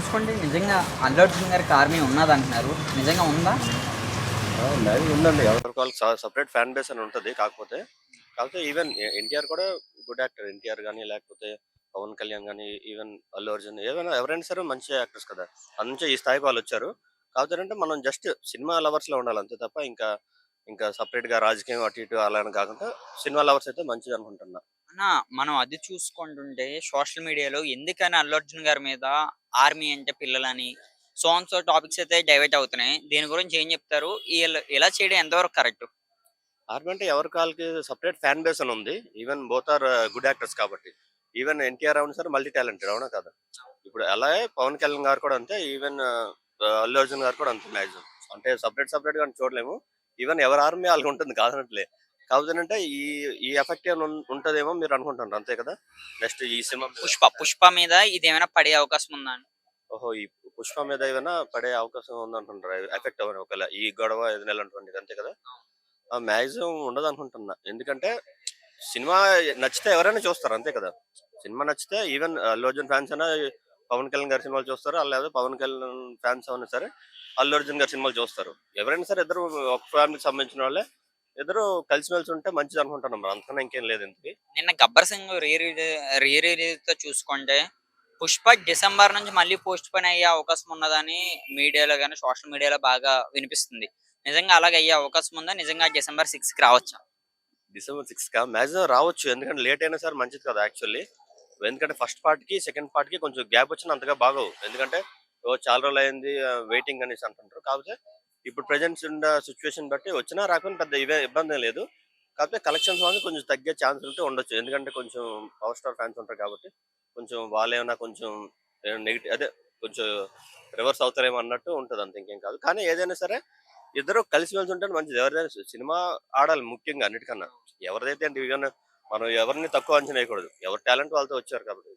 చూసుకోండి నిజంగా అల్లు అర్జున్ గారికి ఆర్మీ ఉన్నది అంటున్నారు. నిజంగా ఉందా? ఉందండి ఎవరికి సపరేట్ ఫ్యాన్ బేస్ అని ఉంటుంది కాకపోతే కాకపోతే ఈవెన్ ఎన్టీఆర్ కూడా గుడ్ యాక్టర్. ఎన్టీఆర్ కానీ లేకపోతే పవన్ కళ్యాణ్ కానీ ఈవెన్ అల్లు అర్జున్ ఏమైనా ఎవరైనా సరే మంచి యాక్టర్స్ కదా. అందుకే ఈ స్థాయికి వాళ్ళు వచ్చారు. కాకపోతే అంటే మనం జస్ట్ సినిమా లవర్స్లో ఉండాలి అంతే తప్ప ఇంకా ఇంకా సపరేట్గా రాజకీయం అటు ఇటు అలా అని కాకుండా సినిమా లవర్స్ అయితే మంచిది అనుకుంటున్నా. మనం అది చూసుకుంటుంటే సోషల్ మీడియాలో ఎందుకని అల్లు అర్జున్ గారి మీద ఆర్మీ అంటే పిల్లలని. సోన్స్ టాపిక్స్ అయితే డైవర్ట్ అవుతున్నాయి. దీని గురించి ఏం చెప్తారు? ఇలా చేయడం ఎంతవరకు కరెక్ట్ ఆర్మీ అంటే ఎవరికి వాళ్ళకి సపరేట్ ఫ్యాన్ బేస్ అని ఉంది. Even both are good actors కాబట్టి. ఈవెన్ ఎన్టీఆర్ అవును సార్ మల్టీ టాలెంటెడ్ అవునా కదా? ఇప్పుడు అలాగే పవన్ కళ్యాణ్ గారు కూడా అంతే. ఈవెన్ uh, అల్లు అర్జున్ గారు కూడా అంతే మ్యాక్సిమం. అంటే సపరేట్ సపరేట్గా చూడలేము. ఈవెన్ ఎవరి ఆర్మీ వాళ్ళకి ఉంటుంది కాదనట్లే. కాకపోతే అంటే ఈ ఈ ఎఫెక్ట్ ఉంటదేమో మీరు అనుకుంటున్నారు అంతే కదా? నెక్స్ట్ ఈ సినిమా పుష్ప పుష్ప మీద ఇది ఏమైనా పడే అవకాశం ఉందా ఓహో ఈ పుష్ప మీద ఏమైనా పడే అవకాశం ఉందంటుంటారు ఎఫెక్ట్ అవ్వని ఒకవేళ ఈ గొడవ ఏదైనా ఇలాంటివంటిది అంతే కదా? మ్యాక్సిమం ఉండదు అనుకుంటున్నా ఎందుకంటే సినిమా నచ్చితే ఎవరైనా చూస్తారు అంతే కదా? సినిమా నచ్చితే ఈవెన్ అల్లు అర్జున్ ఫ్యాన్స్ అయినా పవన్ కళ్యాణ్ గారి సినిమాలు చూస్తారు? లేదా పవన్ కళ్యాణ్ ఫ్యాన్స్ అయినా సరే అల్లు అర్జున్ గారి సినిమాలు చూస్తారు. ఎవరైనా సరే ఇద్దరు ఒక ఫ్యామిలీకి సంబంధించిన వాళ్ళే ఇద్దరు కలిసిమెలిసి ఉంటే మంచిది అనుకుంటున్నాం మరి. అంతకన్నా ఇంకేం లేదు ఇంతకి. నిన్న గబ్బర్ సింగ్ రీ రిలీజ్తో చూసుకుంటే పుష్ప డిసెంబర్ నుంచి మళ్ళీ పోస్ట్ పోన్ అయ్యే అవకాశం ఉన్నదని మీడియాలో కానీ సోషల్ మీడియాలో బాగా వినిపిస్తుంది. నిజంగా అలాగే అయ్యే అవకాశం ఉందా? నిజంగా డిసెంబర్ సిక్స్కి రావచ్చా? డిసెంబర్ సిక్స్ కా? మ్యాక్సిమం రావచ్చు. ఎందుకంటే లేట్ అయినా సరే మంచిది కదా యాక్చువల్లీ ఎందుకంటే ఫస్ట్ పార్ట్కి సెకండ్ పార్ట్కి కొంచెం గ్యాప్ వచ్చిన అంతగా బాగోవు. ఎందుకంటే చాలా రోజులు అయింది వెయిటింగ్ అనేసి అంటుంటారు. కాకపోతే ఇప్పుడు ప్రెజెంట్స్ ఉన్న సిచ్యువేషన్ బట్టి వచ్చినా రాకుండా పెద్ద ఇవే ఇబ్బంది లేదు. కాకపోతే కలెక్షన్స్ మాత్రం కొంచెం తగ్గే ఛాన్స్ ఉంటే ఉండొచ్చు. ఎందుకంటే కొంచెం పవర్ స్టార్ ఫ్యాన్స్ ఉంటారు కాబట్టి కొంచెం వాళ్ళేమైనా కొంచెం నెగిటివ్ అదే కొంచెం రివర్స్ అవుతారేమో అన్నట్టు ఉంటుంది అంత ఇంకేం కాదు. కానీ ఏదైనా సరే ఇద్దరు కలిసిమెలిసి ఉంటే మంచిది. ఎవరిదైనా సినిమా ఆడాలి ముఖ్యంగా అన్నిటికన్నా. ఎవరిదైతే అంటే మనం ఎవరిని తక్కువ అంచనా వేయకూడదు. ఎవరి టాలెంట్ వాళ్ళతో వచ్చారు కాబట్టి.